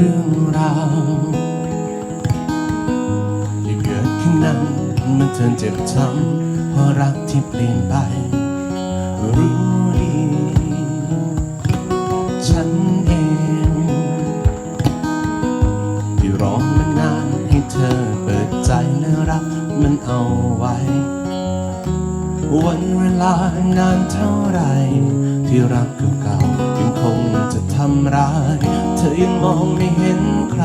เรื่องราวที่เกิดขึ้นนั้นมันเธอเจ็บช้ำเพราะรักที่เปลี่ยนไป รู้ดี ฉันเองที่ร้องมานานให้เธอเปิดใจและรับมันเอาไว้ วันเวลานานเท่าไรที่รักเก่าๆยังคงจะทำร้าย ยังมองไม่เห็นใคร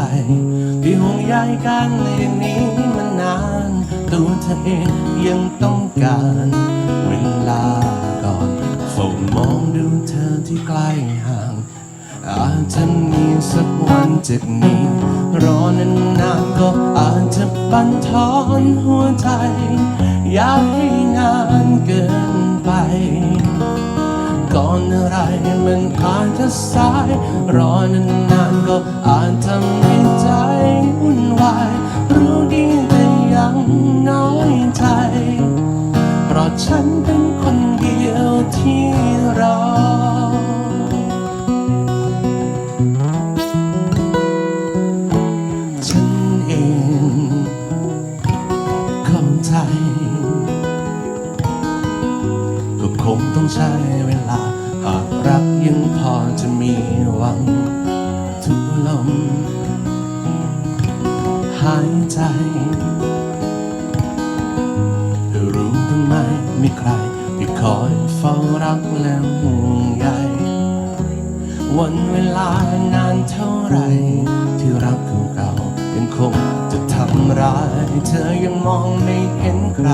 ที่ห่วงใยกันอย่างนี้มันนาน ตัวเธอเองยังต้องการเวลาก่อนเฝ้ามองดูเธอที่ใกล้ห่าง อาจจะมีสักวันจากนี้ รอนานๆก็อาจจะบันทอนหัวใจ อยากให้นานเกินไปก่อนอะไรมันอาจจะสายรอนาน ก็อาจทำให้ใจวุ่นวาย รู้ดีแต่ยังน้อยใจ เพราะฉันเป็นคนเดียวที่รอฉันเองเข้าใจ ก็คงต้องใช้เวลา หากรักยังพอจะมีหวัง คอยเฝ้ารักและห่วงใยวันเวลานานเท่าไร ที่รักเก่าๆยังคงจะทำร้าย เธอยังมองไม่เห็นใคร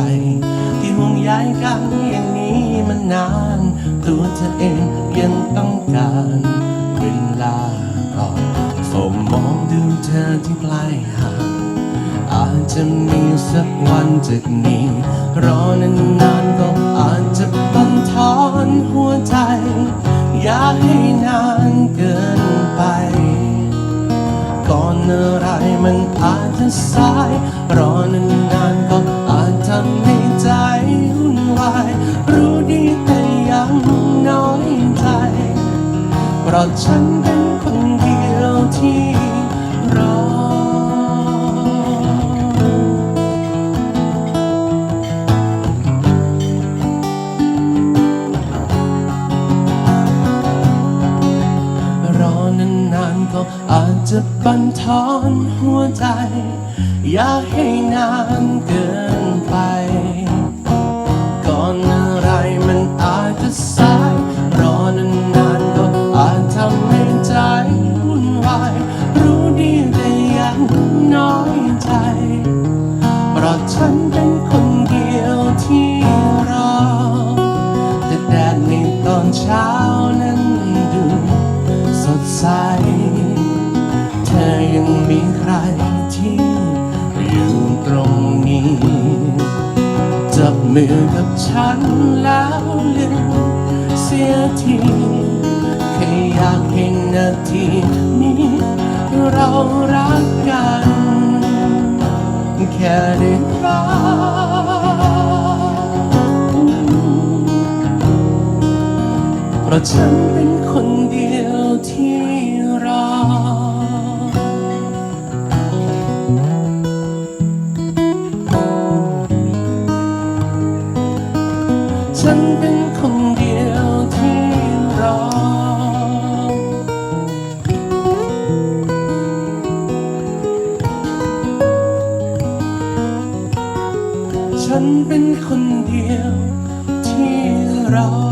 ที่ห่วงใยกันอย่างนี้มันนาน ตัวเธอเองยังต้องการเวลาก่อนเฝ้ามองดูเธอที่ใกล้ห่างอาจจะมีสักวันจากนี้ รอนานๆก็ ให้นานเกินไป ก่อนอะไรมันอาจจะสาย รอนานๆก็อาจทำให้ใจวุ่นวาย รู้ดีแต่ยังน้อยใจ เพราะฉันเป็น จะบันทอนหัวใจ อยากให้นานเกิน ยังมีใครที่อยู่ตรงนี้ จับมือกับฉันแล้วลืมเสียทีแค่อยากเห็นนาทีนี้ เรารักกัน แค่ได้รักเพราะฉันเป็นคนเดียวที่ ฉันเป็นคนเดียวที่รอ ฉันเป็นคนเดียวที่รอ